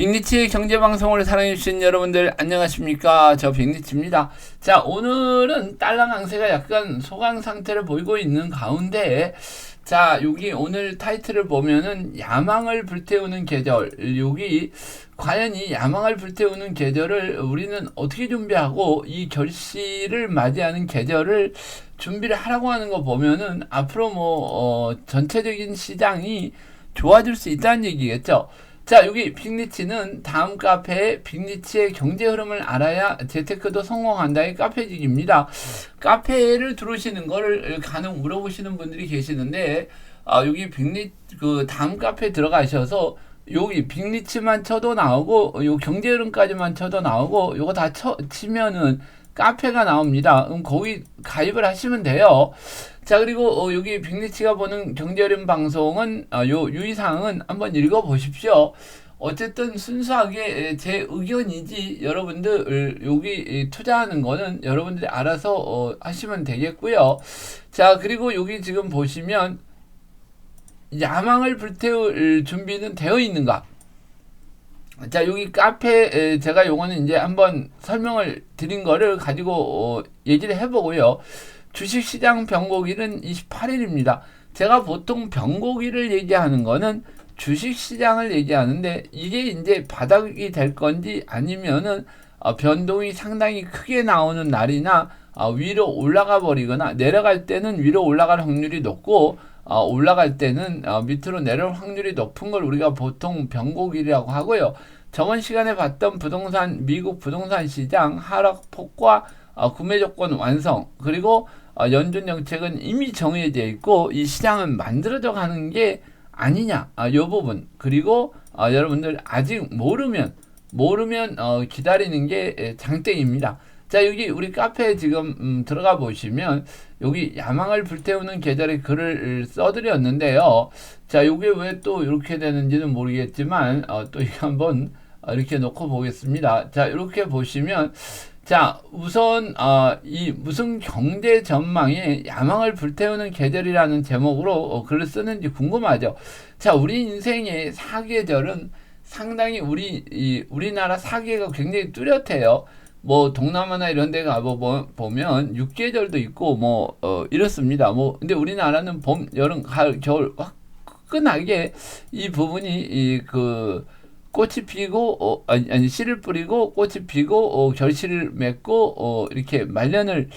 빅리치의 경제방송을 사랑해주신 여러분들 안녕하십니까? 저 빅리치입니다. 자 오늘은 달러 강세가 약간 소강 상태를 보이고 있는 가운데 자 여기 오늘 타이틀을 보면은 야망을 불태우는 계절. 여기 과연 이 야망을 불태우는 계절을 우리는 어떻게 준비하고 이 결실을 맞이하는 계절을 준비를 하라고 하는 거 보면은 앞으로 뭐 어, 전체적인 시장이 좋아질 수 있다는 얘기겠죠. 자, 여기 빅리치는 다음 카페에 빅리치의 경제 흐름을 알아야 재테크도 성공한다의 카페직입니다. 카페를 들어오시는 거를 가능 물어보시는 분들이 계시는데, 아, 여기 빅리, 그 다음 카페 들어가셔서 여기 빅리치만 쳐도 나오고, 요 경제 흐름까지만 쳐도 나오고, 요거 다 쳐, 치면은 카페가 나옵니다. 그럼 거기 가입을 하시면 돼요. 자 그리고 어, 여기 빅리치가 보는 경제림 방송은 어, 요 유의사항은 한번 읽어 보십시오. 어쨌든 순수하게 제 의견이지 여러분들 여기 투자하는 거는 여러분들이 알아서 어, 하시면 되겠고요. 자 그리고 여기 지금 보시면 야망을 불태울 준비는 되어 있는가? 자 여기 카페 제가 요거는 이제 한번 설명을 드린 거를 가지고 어, 얘기를 해보고요. 주식시장 변곡일은 28일입니다. 제가 보통 변곡일을 얘기하는 거는 주식시장을 얘기하는데 이게 이제 바닥이 될 건지 아니면은 어, 변동이 상당히 크게 나오는 날이나 어, 위로 올라가 버리거나 내려갈 때는 위로 올라갈 확률이 높고 어, 올라갈 때는 어, 밑으로 내려올 확률이 높은 걸 우리가 보통 변곡일이라고 하고요. 저번 시간에 봤던 부동산 미국 부동산 시장 하락 폭과 어, 구매 조건 완성 그리고 어, 연준 정책은 이미 정해져 있고 이 시장은 만들어져 가는 게 아니냐 아, 요 부분 그리고 어, 여러분들 아직 모르면 모르면 어, 기다리는 게 장땡입니다. 자 여기 우리 카페에 지금 음, 들어가 보시면 여기 야망을 불태우는 계절의 글을 써드렸는데요. 자 요게 왜 또 이렇게 되는지는 모르겠지만 어, 또 이거 한번 이렇게 놓고 보겠습니다. 자 이렇게 보시면 자, 우선 어, 이 무슨 경제 전망에 야망을 불태우는 계절이라는 제목으로 어, 글을 쓰는지 궁금하죠. 자, 우리 인생의 사계절은 상당히 우리 이 우리나라 사계가 굉장히 뚜렷해요. 뭐 동남아나 이런 데 가보 보면 육계절도 있고 뭐 어, 이렇습니다. 뭐 근데 우리나라는 봄, 여름, 가을, 겨울 화끈하게 이 부분이 이그 꽃이 피고 어, 아니, 아니 씨를 뿌리고 꽃이 피고 어, 결실을 맺고 어, 이렇게 말년을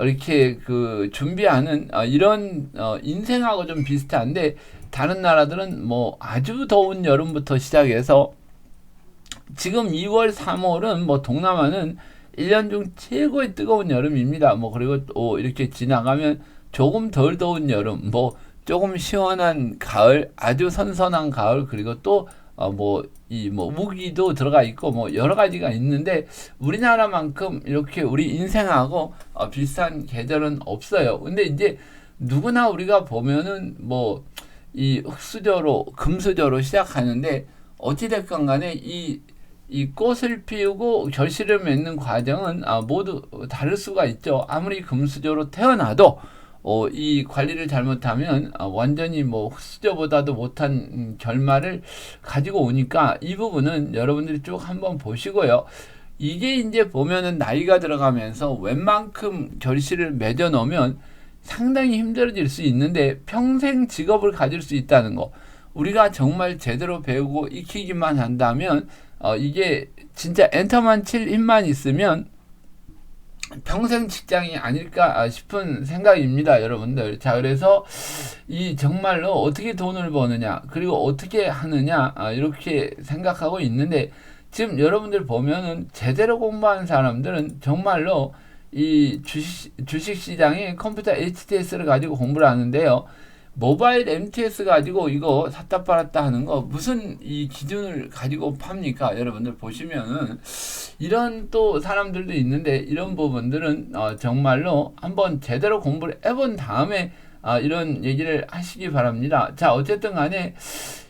이렇게 그 준비하는 어, 이런 어, 인생하고 좀 비슷한데 다른 나라들은 뭐 아주 더운 여름부터 시작해서 지금 2월 3월은 뭐 동남아는 1년 중 최고의 뜨거운 여름입니다. 뭐 그리고 또 이렇게 지나가면 조금 덜 더운 여름, 뭐 조금 시원한 가을, 아주 선선한 가을, 그리고 또 어, 뭐, 이, 뭐, 무기도 들어가 있고, 뭐, 여러 가지가 있는데, 우리나라만큼 이렇게 우리 인생하고 어, 비슷한 계절은 없어요. 근데 이제 누구나 우리가 보면은 뭐, 이 흑수저로, 금수저로 시작하는데, 어찌됐건 간에 이, 이 꽃을 피우고 결실을 맺는 과정은 아, 모두 다를 수가 있죠. 아무리 금수저로 태어나도 어, 이 관리를 잘못하면 어, 완전히 뭐 흑수저보다도 못한 음, 결말을 가지고 오니까 이 부분은 여러분들이 쭉 한번 보시고요. 이게 이제 보면은 나이가 들어가면서 웬만큼 결실을 맺어 놓으면 상당히 힘들어질 수 있는데 평생 직업을 가질 수 있다는 거. 우리가 정말 제대로 배우고 익히기만 한다면 어, 이게 진짜 엔터만 칠 힘만 있으면 평생 직장이 아닐까 싶은 생각입니다, 여러분들. 자, 그래서 이 정말로 어떻게 돈을 버느냐, 그리고 어떻게 하느냐, 아, 이렇게 생각하고 있는데, 지금 여러분들 보면은 제대로 공부한 사람들은 정말로 이 주식, 주식 시장에 컴퓨터 HTS를 가지고 공부를 하는데요. 모바일 MTS 가지고 이거 샀다 팔았다 하는 거 무슨 이 기준을 가지고 팝니까? 여러분들 보시면은 이런 또 사람들도 있는데 이런 부분들은 어 정말로 한번 제대로 공부를 해본 다음에 아 이런 얘기를 하시기 바랍니다. 자 어쨌든 간에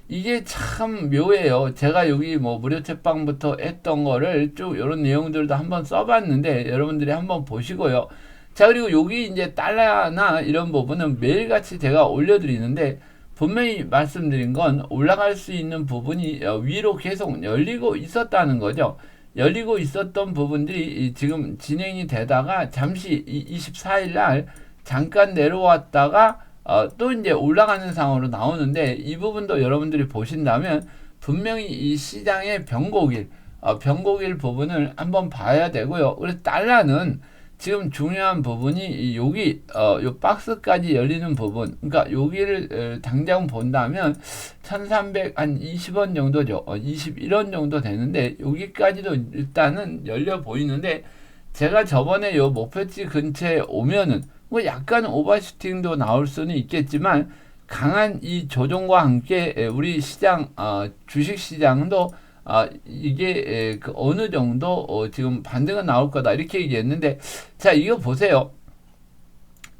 이게 참 묘해요. 제가 여기 뭐 무료 책방부터 했던 거를 쭉 이런 내용들도 한번 써봤는데 여러분들이 한번 보시고요. 자 그리고 여기 이제 달러나 이런 부분은 매일같이 제가 올려드리는데 분명히 말씀드린 건 올라갈 수 있는 부분이 어, 위로 계속 열리고 있었다는 거죠. 열리고 있었던 부분들이 지금 진행이 되다가 잠시 24일 날 잠깐 내려왔다가 어, 또 이제 올라가는 상황으로 나오는데 이 부분도 여러분들이 보신다면 분명히 이 시장의 변곡일, 어, 변곡일 부분을 한번 봐야 되고요. 그래서 달러는 지금 중요한 부분이 여기 어, 요 박스까지 열리는 부분. 그러니까 여기를 어, 당장 본다면 1300한 20원 정도죠. 어, 21원 정도 되는데 여기까지도 일단은 열려 보이는데 제가 저번에 요 목표치 근처에 오면은 뭐 약간 오버슈팅도 나올 수는 있겠지만 강한 이 조정과 함께 우리 시장 어, 주식 시장도 아, 이게 에, 그 어느 정도 어, 지금 반등은 나올 거다 이렇게 얘기했는데 자 이거 보세요.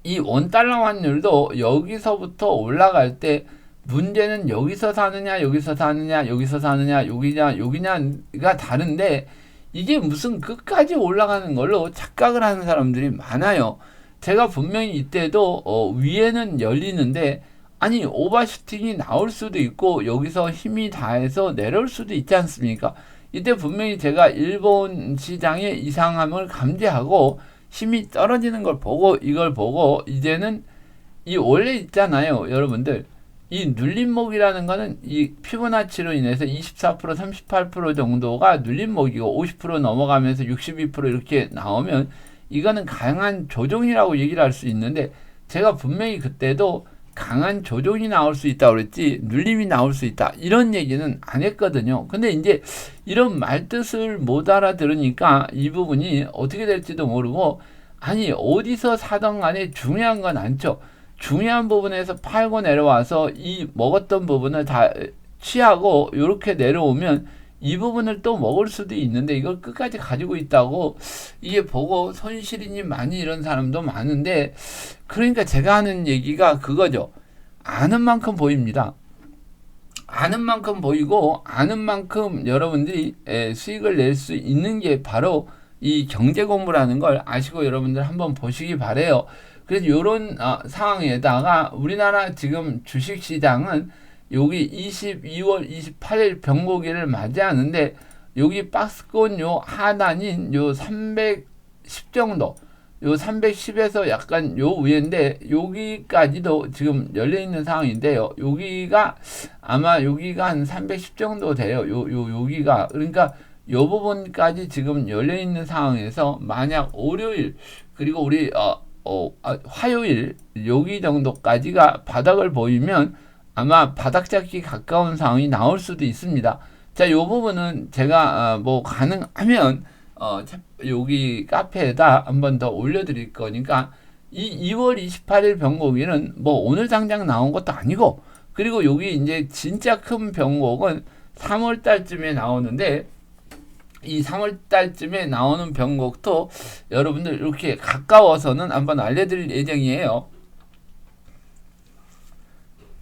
이 원달러 환율도 여기서부터 올라갈 때 문제는 여기서 사느냐 여기서 사느냐 여기서 사느냐 여기냐 여기냐가 다른데 이게 무슨 끝까지 올라가는 걸로 착각을 하는 사람들이 많아요. 제가 분명히 이때도 어, 위에는 열리는데 아니 오버슈팅이 나올 수도 있고 여기서 힘이 다해서 내려올 수도 있지 않습니까? 이때 분명히 제가 일본 시장의 이상함을 감지하고 힘이 떨어지는 걸 보고 이걸 보고 이제는 이 원래 있잖아요 여러분들 이 눌림목이라는 거는 이 피보나치로 인해서 24% 38% 정도가 눌림목이고 50% 넘어가면서 62% 이렇게 나오면 이거는 강한 조정이라고 얘기를 할 수 있는데 제가 분명히 그때도 강한 조종이 나올 수 있다 그랬지 눌림이 나올 수 있다 이런 얘기는 안 했거든요. 근데 이제 이런 말뜻을 못 알아들으니까 이 부분이 어떻게 될지도 모르고 아니 어디서 사던 간에 중요한 건 않죠. 중요한 부분에서 팔고 내려와서 이 먹었던 부분을 다 취하고 이렇게 내려오면 이 부분을 또 먹을 수도 있는데 이걸 끝까지 가지고 있다고 이게 보고 손실이니 많이 이런 사람도 많은데 그러니까 제가 하는 얘기가 그거죠. 아는 만큼 보입니다. 아는 만큼 보이고 아는 만큼 여러분들이 수익을 낼 수 있는 게 바로 이 경제 공부라는 걸 아시고 여러분들 한번 보시기 바래요. 그래서 이런 어, 상황에다가 우리나라 지금 주식 시장은 여기 22월 28일 병고기를 맞이하는데 여기 박스권 요 하단인 요 310 정도 요 310에서 약간 요 위인데 여기까지도 지금 열려 있는 상황인데요. 여기가 아마 여기가 한 310 정도 돼요. 요 요 여기가 그러니까 요 부분까지 지금 열려 있는 상황에서 만약 월요일 그리고 우리 어, 어 아, 화요일 여기 정도까지가 바닥을 보이면 아마 바닥 잡기 가까운 상황이 나올 수도 있습니다. 자, 이 부분은 제가 어, 뭐 가능하면 어, 여기 카페에다 한 번 더 올려드릴 거니까 이 2월 28일 변곡일은 뭐 오늘 당장 나온 것도 아니고 그리고 여기 이제 진짜 큰 변곡은 3월 달쯤에 나오는데 이 3월 달쯤에 나오는 변곡도 여러분들 이렇게 가까워서는 한번 알려드릴 예정이에요.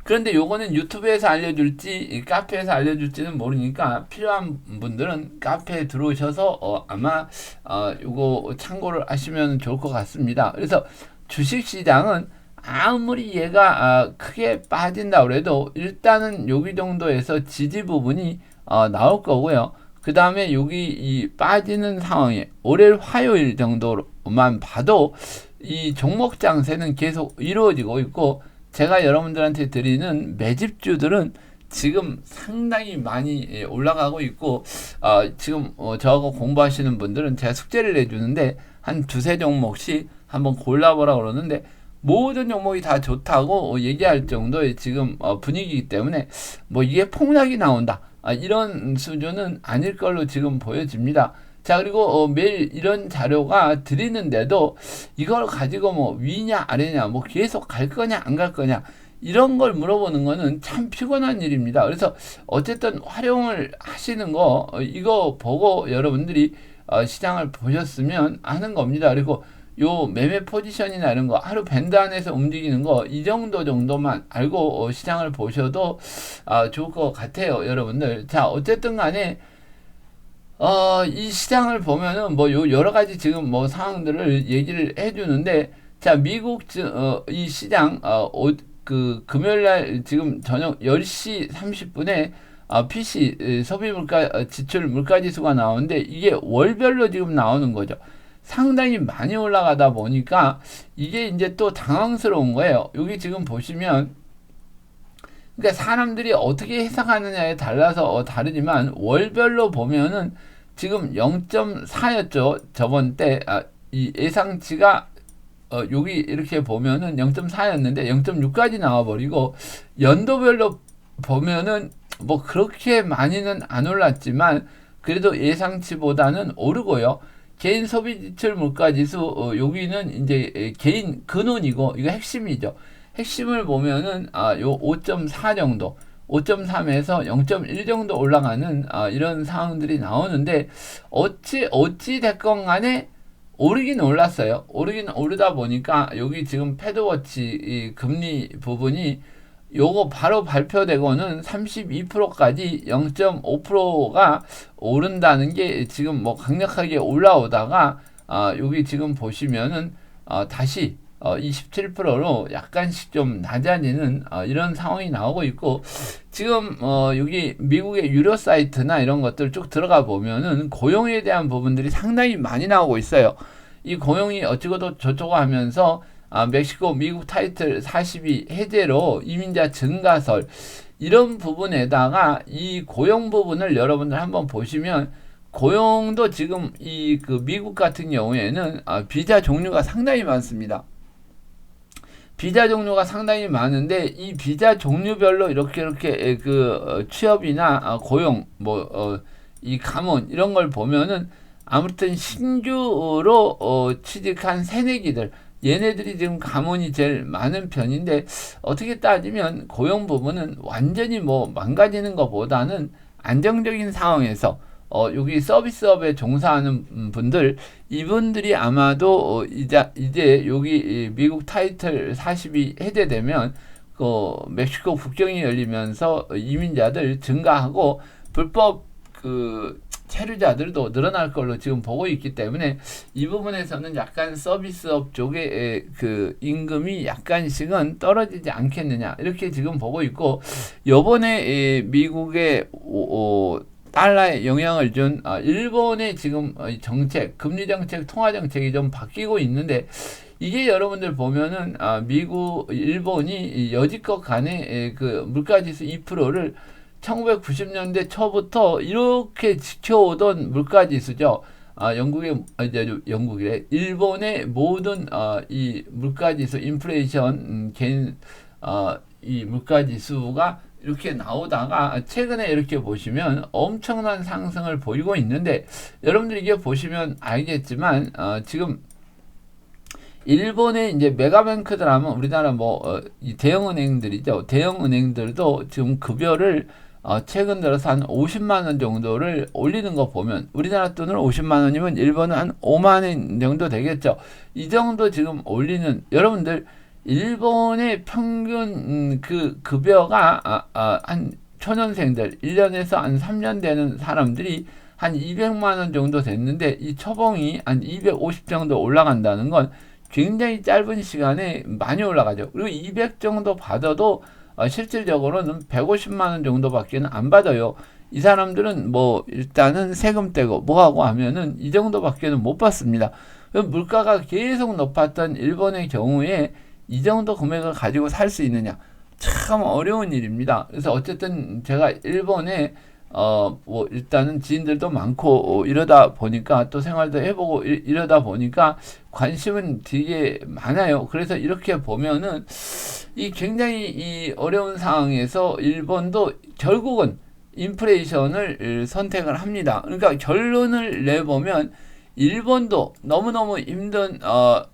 그런데 요거는 유튜브에서 알려줄지 카페에서 알려줄지는 모르니까 필요한 분들은 카페에 들어오셔서 어, 아마 어, 요거 참고를 하시면 좋을 것 같습니다. 그래서 주식시장은 아무리 얘가 아, 크게 빠진다 그래도 일단은 여기 정도에서 지지 부분이 어, 나올 거고요. 그 다음에 여기 이 빠지는 상황에 월요일 화요일 정도로만 봐도 이 종목 장세는 계속 이루어지고 있고 제가 여러분들한테 드리는 매집주들은 지금 상당히 많이 예, 올라가고 있고 어, 지금 어, 저하고 공부하시는 분들은 제가 숙제를 내주는데 한 두세 종목씩 한번 골라보라 그러는데 모든 종목이 다 좋다고 얘기할 정도의 지금 어, 분위기이기 때문에 뭐 이게 폭락이 나온다 아, 이런 수준은 아닐 걸로 지금 보여집니다. 자 그리고 어, 매일 이런 자료가 드리는데도 이걸 가지고 뭐 위냐 아래냐 뭐 계속 갈 거냐 안 갈 거냐 이런 걸 물어보는 거는 참 피곤한 일입니다. 그래서 어쨌든 활용을 하시는 거 어, 이거 보고 여러분들이 어, 시장을 보셨으면 하는 겁니다. 그리고 요 매매 포지션이나 이런 거 하루 밴드 안에서 움직이는 거 이 정도 정도만 알고 어, 시장을 보셔도 아, 좋을 것 같아요, 여러분들. 자 어쨌든 간에 어, 이 시장을 보면은 뭐 요 여러 가지 지금 뭐 상황들을 얘기를 해주는데 자 미국 어, 이 시장 어, 어, 그 금요일 날 지금 저녁 10시 30분에 아, PC 소비 물가 어, 지출 물가 지수가 나오는데 이게 월별로 지금 나오는 거죠. 상당히 많이 올라가다 보니까 이게 이제 또 당황스러운 거예요. 여기 지금 보시면 그러니까 사람들이 어떻게 해석하느냐에 달라서 어, 다르지만 월별로 보면은 지금 0.4였죠. 저번 때 아, 이 예상치가 어, 여기 이렇게 보면은 0.4였는데 0.6까지 나와버리고 연도별로 보면은 뭐 그렇게 많이는 안 올랐지만 그래도 예상치보다는 오르고요. 개인 소비 지출 물가 지수 어, 여기는 이제 개인 근원이고 이거 핵심이죠. 핵심을 보면은 아, 요 5.4 정도 5.3에서 0.1 정도 올라가는 아, 이런 상황들이 나오는데 어찌 어찌 됐건 간에 오르긴 올랐어요. 오르긴 오르다 보니까 여기 지금 패드워치 금리 부분이 요거 바로 발표되고는 32%까지 0.5%가 오른다는 게 지금 뭐 강력하게 올라오다가 아 여기 지금 보시면은 어, 다시 어, 27%로 약간씩 좀 낮아지는 어, 이런 상황이 나오고 있고 지금 어, 여기 미국의 유료 사이트나 이런 것들 쭉 들어가 보면은 고용에 대한 부분들이 상당히 많이 나오고 있어요. 이 고용이 어찌고도 저쩌고 하면서 아, 멕시코 미국 타이틀 42 해제로 이민자 증가설 이런 부분에다가 이 고용 부분을 여러분들 한번 보시면 고용도 지금 이 그 미국 같은 경우에는 아, 비자 종류가 상당히 많습니다. 비자 종류가 상당히 많은데 이 비자 종류별로 이렇게 이렇게 그 어, 취업이나 아, 고용 뭐이 어, 가문 이런 걸 보면은 아무튼 신규로 어, 취직한 새내기들 얘네들이 지금 가문이 제일 많은 편인데 어떻게 따지면 고용 부분은 완전히 뭐 망가지는 것보다는 안정적인 상황에서 어, 여기 서비스업에 종사하는 분들 이분들이 아마도 어, 이제 이제 여기 미국 타이틀 40이 해제되면 그 멕시코 국경이 열리면서 이민자들 증가하고 불법 그 체류자들도 늘어날 걸로 지금 보고 있기 때문에 이 부분에서는 약간 서비스업 쪽에 그 임금이 약간씩은 떨어지지 않겠느냐 이렇게 지금 보고 있고 요번에 미국의 달러에 영향을 준 아, 일본의 지금 정책 금리 정책 통화 정책이 좀 바뀌고 있는데 이게 여러분들 보면은 아, 미국 일본이 여지껏 간에 그 물가 지수 2%를 1990년대 초부터 이렇게 지켜오던 물가 지수죠. 아, 영국의, 아, 이제 영국의, 일본의 모든, 아, 이 물가 지수, 인플레이션, 음, 개인, 아, 이 물가 지수가 이렇게 나오다가 최근에 이렇게 보시면 엄청난 상승을 보이고 있는데 여러분들 이게 보시면 알겠지만 어, 지금 일본의 이제 메가뱅크들 하면 우리나라 뭐 어, 대형 은행들이죠. 대형 은행들도 지금 급여를 어, 최근 들어서 한 50만 원 정도를 올리는 거 보면 우리나라 돈으로 50만 원이면 일본은 한 5만 원 정도 되겠죠. 이 정도 지금 올리는 여러분들 일본의 평균 음, 그 급여가 아, 아, 한 초년생들 1년에서 한 3년 되는 사람들이 한 200만 원 정도 됐는데 이 초봉이 한 250 정도 올라간다는 건 굉장히 짧은 시간에 많이 올라가죠. 그리고 200 정도 받아도 어, 실질적으로는 150만 원 정도밖에 안 받아요. 이 사람들은 뭐 일단은 세금 떼고 뭐 하고 하면은 이 정도밖에는 못 받습니다. 물가가 계속 높았던 일본의 경우에 이 정도 금액을 가지고 살 수 있느냐 참 어려운 일입니다. 그래서 어쨌든 제가 일본에 어, 뭐, 일단은 지인들도 많고, 어, 이러다 보니까, 또 생활도 해보고, 이, 러다 보니까, 관심은 되게 많아요. 그래서 이렇게 보면은, 이 굉장히 이 어려운 상황에서 일본도 결국은 인플레이션을 선택을 합니다. 그러니까 결론을 내보면, 일본도 너무너무 힘든, 어,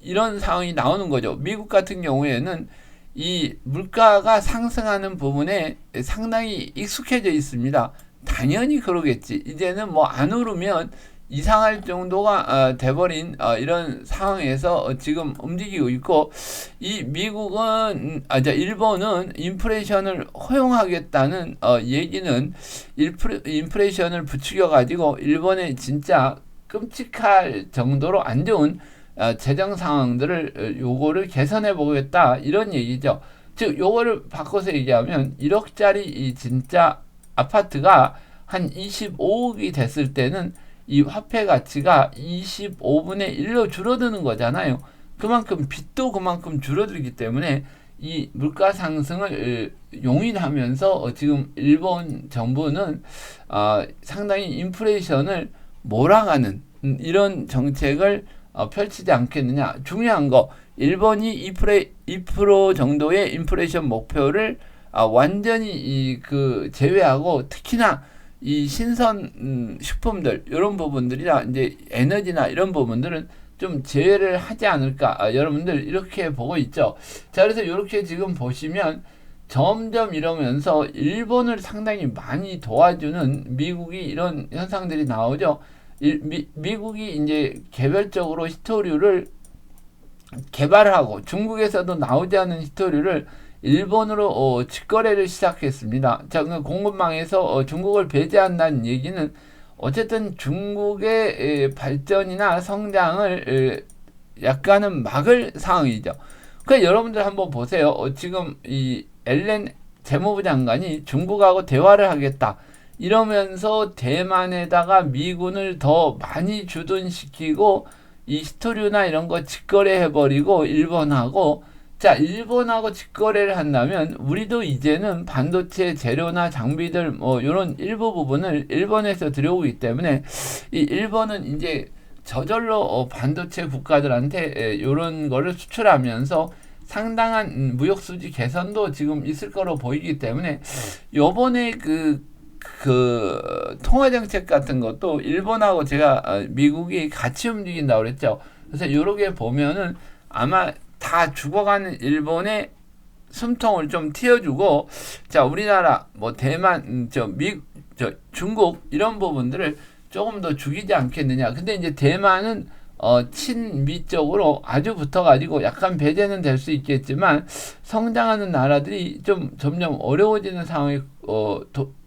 이런 상황이 나오는 거죠. 미국 같은 경우에는 이 물가가 상승하는 부분에 상당히 익숙해져 있습니다. 당연히 그러겠지. 이제는 뭐 안 오르면 이상할 정도가 어, 돼버린 어, 이런 상황에서 어, 지금 움직이고 있고 이 미국은 아 자 일본은 인플레이션을 허용하겠다는 어, 얘기는 인플레, 인플레이션을 부추겨 가지고 일본에 진짜 끔찍할 정도로 안 좋은 어, 재정 상황들을 어, 요거를 개선해 보겠다 이런 얘기죠. 즉 요거를 바꿔서 얘기하면 1억짜리 이 진짜 아파트가 한 25억이 됐을 때는 이 화폐 가치가 25분의 1로 줄어드는 거잖아요. 그만큼 빚도 그만큼 줄어들기 때문에 이 물가 상승을 용인하면서 어, 지금 일본 정부는 어, 상당히 인플레이션을 몰아가는 음, 이런 정책을 어, 펼치지 않겠느냐. 중요한 거 일본이 2%, 2% 정도의 인플레이션 목표를 아, 완전히 이 그 제외하고 특히나 이 신선 음, 식품들 이런 부분들이나 이제 에너지나 이런 부분들은 좀 제외를 하지 않을까 아, 여러분들 이렇게 보고 있죠. 자 그래서 이렇게 지금 보시면 점점 이러면서 일본을 상당히 많이 도와주는 미국이 이런 현상들이 나오죠. 일, 미, 미국이 이제 개별적으로 히토류를 개발하고 중국에서도 나오지 않은 히토류를 일본으로 어, 직거래를 시작했습니다. 자, 그 공급망에서 어, 중국을 배제한다는 얘기는 어쨌든 중국의 에, 발전이나 성장을 에, 약간은 막을 상황이죠. 그 여러분들 한번 보세요. 어, 지금 이 엘렌 재무부 장관이 중국하고 대화를 하겠다. 이러면서 대만에다가 미군을 더 많이 주둔시키고 이 스토류나 이런 거 직거래 해버리고 일본하고 자 일본하고 직거래를 한다면 우리도 이제는 반도체 재료나 장비들 뭐 이런 일부 부분을 일본에서 들여오기 때문에 이 일본은 이제 저절로 어, 반도체 국가들한테 이런 거를 수출하면서 상당한 무역 수지 개선도 지금 있을 거로 보이기 때문에 요번에 그, 그 통화 정책 같은 것도 일본하고 제가 어, 미국이 같이 움직인다고 그랬죠. 그래서 요렇게 보면은 아마 다 죽어가는 일본의 숨통을 좀 틔워주고 자 우리나라 뭐 대만 음, 저미 저 중국 이런 부분들을 조금 더 죽이지 않겠느냐. 근데 이제 대만은 어, 친미 쪽으로 아주 붙어가지고 약간 배제는 될 수 있겠지만 성장하는 나라들이 좀 점점 어려워지는 상황에 어, 도, 어,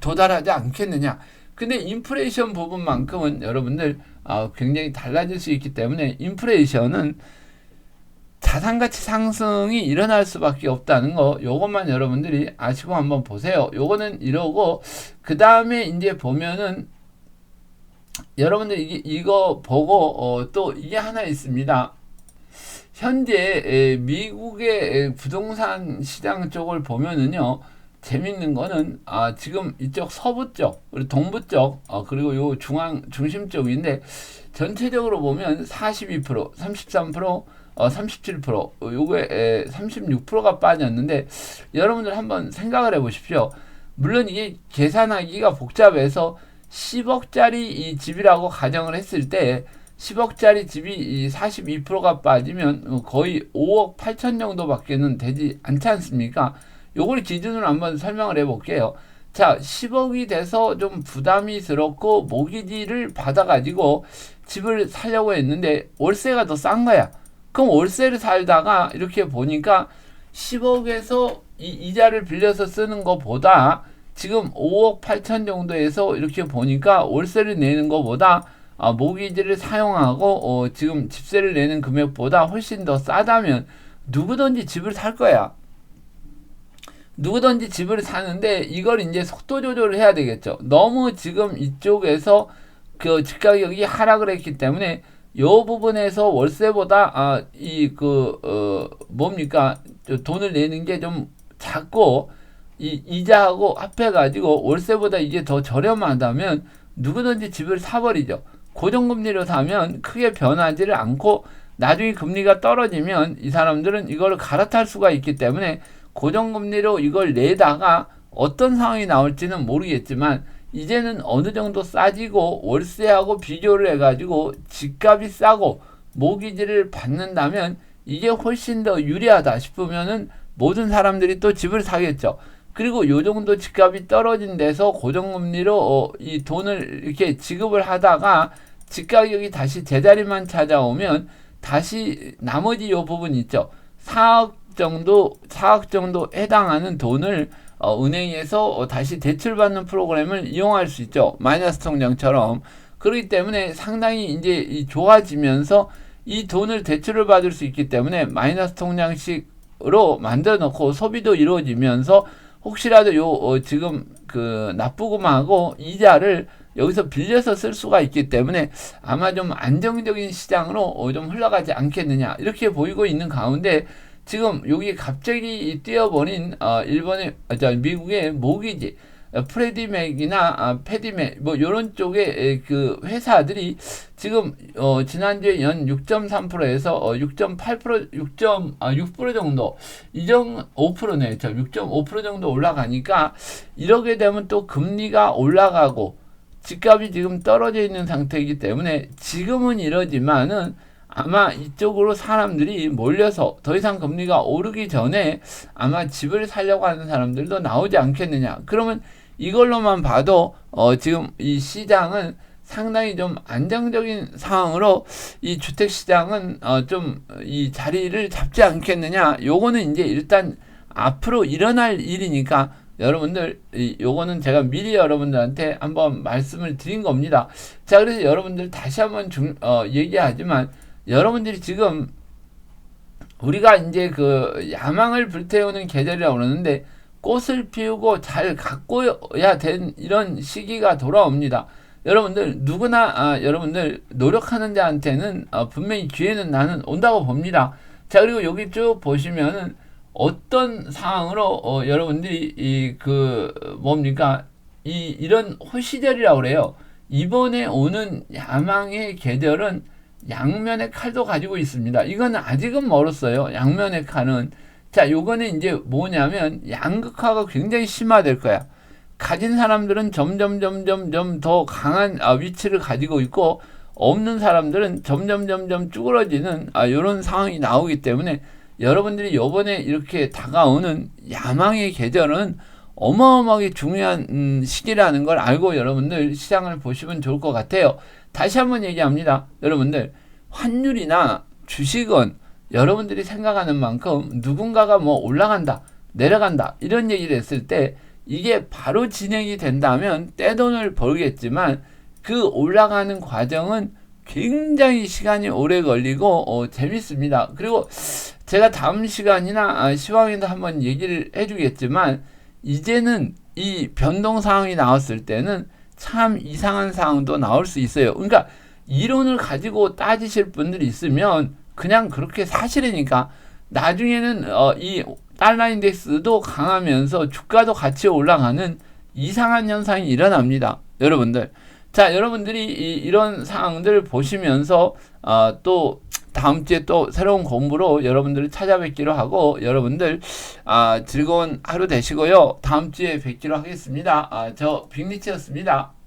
도달하지 않겠느냐. 근데 인플레이션 부분만큼은 여러분들 어, 굉장히 달라질 수 있기 때문에 인플레이션은 자산 가치 상승이 일어날 수밖에 없다는 거 요것만 여러분들이 아시고 한번 보세요. 요거는 이러고 그 다음에 이제 보면은 여러분들 이게 이거 보고 어, 또 이게 하나 있습니다. 현재 에, 미국의 부동산 시장 쪽을 보면은요. 재밌는 거는 아 지금 이쪽 서부 쪽 그리고 동부 쪽 어, 그리고 요 중앙 중심 쪽인데 전체적으로 보면 42% 33% 어, 37% 요게 36%가 빠졌는데 여러분들 한번 생각을 해 보십시오. 물론 이게 계산하기가 복잡해서 10억짜리 이 집이라고 가정을 했을 때 10억짜리 집이 42%가 빠지면 거의 5억 8천 정도밖에는 되지 않지 않습니까? 요걸 기준으로 한번 설명을 해 볼게요. 자, 10억이 돼서 좀 부담이스럽고 모기지를 받아가지고 집을 살려고 했는데 월세가 더 싼 거야. 그럼 월세를 살다가 이렇게 보니까 10억에서 이 이자를 빌려서 쓰는 것보다 지금 5억 8천 정도에서 이렇게 보니까 월세를 내는 것보다 아, 모기지를 사용하고 어, 지금 집세를 내는 금액보다 훨씬 더 싸다면 누구든지 집을 살 거야. 누구든지 집을 사는데 이걸 이제 속도 조절을 해야 되겠죠. 너무 지금 이쪽에서 그 집 가격이 하락을 했기 때문에 요 부분에서 월세보다 아 이 그 어 뭡니까 돈을 내는 게 좀 작고 이 이자하고 합해 가지고 월세보다 이게 더 저렴하다면 누구든지 집을 사버리죠. 고정금리로 사면 크게 변하지를 않고 나중에 금리가 떨어지면 이 사람들은 이걸 갈아탈 수가 있기 때문에 고정금리로 이걸 내다가 어떤 상황이 나올지는 모르겠지만 이제는 어느 정도 싸지고 월세하고 비교를 해가지고 집값이 싸고 모기지를 받는다면 이게 훨씬 더 유리하다 싶으면은 모든 사람들이 또 집을 사겠죠. 그리고 요 정도 집값이 떨어진 데서 고정금리로 어, 이 돈을 이렇게 지급을 하다가 집 가격이 다시 제자리만 찾아오면 다시 나머지 요 부분 있죠. 4억 정도 4억 정도 해당하는 돈을 어, 은행에서 어, 다시 대출받는 프로그램을 이용할 수 있죠. 마이너스 통장처럼. 그렇기 때문에 상당히 이제 좋아지면서 이 돈을 대출을 받을 수 있기 때문에 마이너스 통장식 수익으로 만들어 놓고 소비도 이루어지면서 혹시라도 요 어, 지금 그 납부금하고 이자를 여기서 빌려서 쓸 수가 있기 때문에 아마 좀 안정적인 시장으로 어, 좀 흘러가지 않겠느냐 이렇게 보이고 있는 가운데 지금 여기 갑자기 뛰어버린 어, 일본의 아, 저 미국의 모기지 어, 프레디맥이나 아, 페디맥 뭐 이런 쪽의 에, 그 회사들이 지금 어, 지난주에 연 6.3%에서 어, 6.8% 6. 아, 6% 정도 이정 5%네. 저6.5% 정도 올라가니까 이렇게 되면 또 금리가 올라가고 집값이 지금 떨어져 있는 상태이기 때문에 지금은 이러지만은 아마 이쪽으로 사람들이 몰려서 더 이상 금리가 오르기 전에 아마 집을 살려고 하는 사람들도 나오지 않겠느냐. 그러면 이걸로만 봐도 어 지금 이 시장은 상당히 좀 안정적인 상황으로 이 주택 시장은 어 좀 이 자리를 잡지 않겠느냐. 요거는 이제 일단 앞으로 일어날 일이니까 여러분들 이 요거는 제가 미리 여러분들한테 한번 말씀을 드린 겁니다. 자 그래서 여러분들 다시 한번 중, 어, 얘기하지만 여러분들이 지금 우리가 이제 그 야망을 불태우는 계절이라고 그러는데 꽃을 피우고 잘 가꿔야 된 이런 시기가 돌아옵니다. 여러분들 누구나 아, 여러분들 노력하는 자한테는 어, 분명히 기회는 나는 온다고 봅니다. 자 그리고 여기 쭉 보시면은 어떤 상황으로 어, 여러분들이 이 그 뭡니까 이 이런 호시절이라고 그래요. 이번에 오는 야망의 계절은 양면의 칼도 가지고 있습니다. 이건 아직은 멀었어요. 양면의 칼은. 자, 요거는 이제 뭐냐면 양극화가 굉장히 심화될 거야. 가진 사람들은 점점 점점 점 더 강한 아, 위치를 가지고 있고 없는 사람들은 점점 점점 쭈그러지는 아, 이런 상황이 나오기 때문에 여러분들이 요번에 이렇게 다가오는 야망의 계절은 어마어마하게 중요한 음, 시기라는 걸 알고 여러분들 시장을 보시면 좋을 것 같아요. 다시 한번 얘기합니다. 여러분들 환율이나 주식은 여러분들이 생각하는 만큼 누군가가 뭐 올라간다, 내려간다 이런 얘기를 했을 때 이게 바로 진행이 된다면 떼돈을 벌겠지만 그 올라가는 과정은 굉장히 시간이 오래 걸리고 어, 재밌습니다. 그리고 제가 다음 시간이나 아, 시황에도 한번 얘기를 해주겠지만 이제는 이 변동 상황이 나왔을 때는 참 이상한 상황도 나올 수 있어요. 그러니까 이론을 가지고 따지실 분들이 있으면 그냥 그렇게 사실이니까 나중에는 어, 이 달러 인덱스도 강하면서 주가도 같이 올라가는 이상한 현상이 일어납니다. 여러분들. 자, 여러분들이 이, 이런 상황들 보시면서 어, 또 다음 주에 또 새로운 공부로 여러분들을 찾아뵙기로 하고 여러분들 아, 즐거운 하루 되시고요. 다음 주에 뵙기로 하겠습니다. 아, 저 빅리치였습니다.